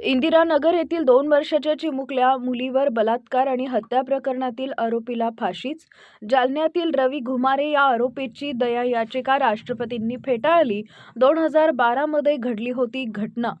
इंदिरानगर येथील दोन वर्षाच्या चिमुकल्या मुलीवर बलात्कार आणि हत्या प्रकरणातील आरोपीला फाशीच. जालन्यातील रवी घुमारे या आरोपीची दया याचिका राष्ट्रपतींनी फेटाळली. दोन हजार बारामध्ये घडली होती घटना.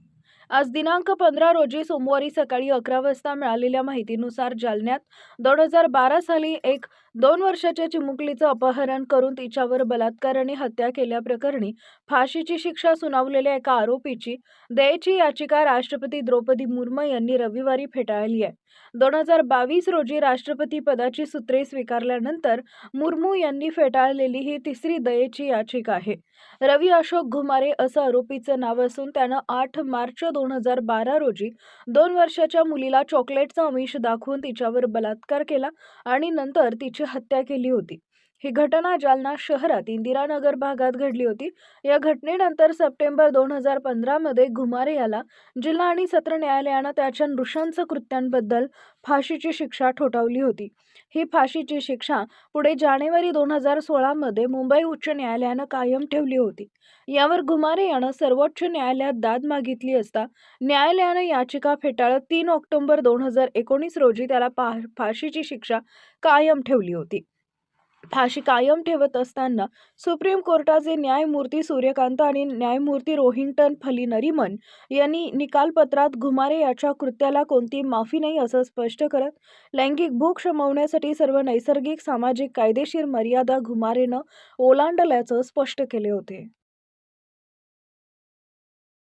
आज दिनांक पंधरा रोजी सोमवारी सकाळी अकरा वाजता मिळालेल्या माहितीनुसार जालन्यात दोन हजार बारा साली एक दोन वर्षाच्या चिमुकलीचं अपहरण करून तिच्यावर बलात्कार आणि हत्या केल्याप्रकरणी फाशीची शिक्षा सुनावलेल्या एका आरोपीची दयेची याचिका राष्ट्रपती द्रौपदी मुर्मू यांनी रविवारी फेटाळली आहे. दोन हजार बावीस रोजी राष्ट्रपती पदाची सूत्रे स्वीकारल्यानंतर मुर्मू यांनी फेटाळलेली ही तिसरी दयेची याचिका आहे. रवी अशोक घुमारे असं आरोपीचं नाव असून त्यानं आठ मार्च दोन हजार बारा रोजी दोन वर्षाच्या मुलीला चॉकलेटचं आमिष दाखवून तिच्यावर बलात्कार केला आणि नंतर तिची हत्या केली होती. ही घटना जालना शहरात इंदिरानगर भागात घडली होती. या घटनेनंतर सप्टेंबर दोन हजार पंधरामध्ये घुमारे याला जिल्हा आणि सत्र न्यायालयानं त्याच्या नृशंस कृत्यांबद्दल फाशीची शिक्षा ठोठावली होती. ही फाशीची शिक्षा पुढे जानेवारी दोन हजार सोळामध्ये मुंबई उच्च न्यायालयानं कायम ठेवली होती. यावर घुमारे यानं सर्वोच्च न्यायालयात दाद मागितली असता न्यायालयानं याचिका फेटाळत तीन ऑक्टोबर दोन हजार एकोणीस रोजी त्याला पा फाशीची शिक्षा कायम ठेवली होती. फाशी कायम ठेवत असताना सुप्रीम कोर्टाचे न्यायमूर्ती सूर्यकांत आणि न्यायमूर्ती रोहिंग्टन फली नरिमन यांनी निकालपत्रात घुमारे याच्या कृत्याला कोणती माफी नाही असं स्पष्ट करत लैंगिक भूक शमवण्यासाठी सर्व नैसर्गिक सामाजिक कायदेशीर मर्यादा घुमारेनं ओलांडल्याचं स्पष्ट केले होते.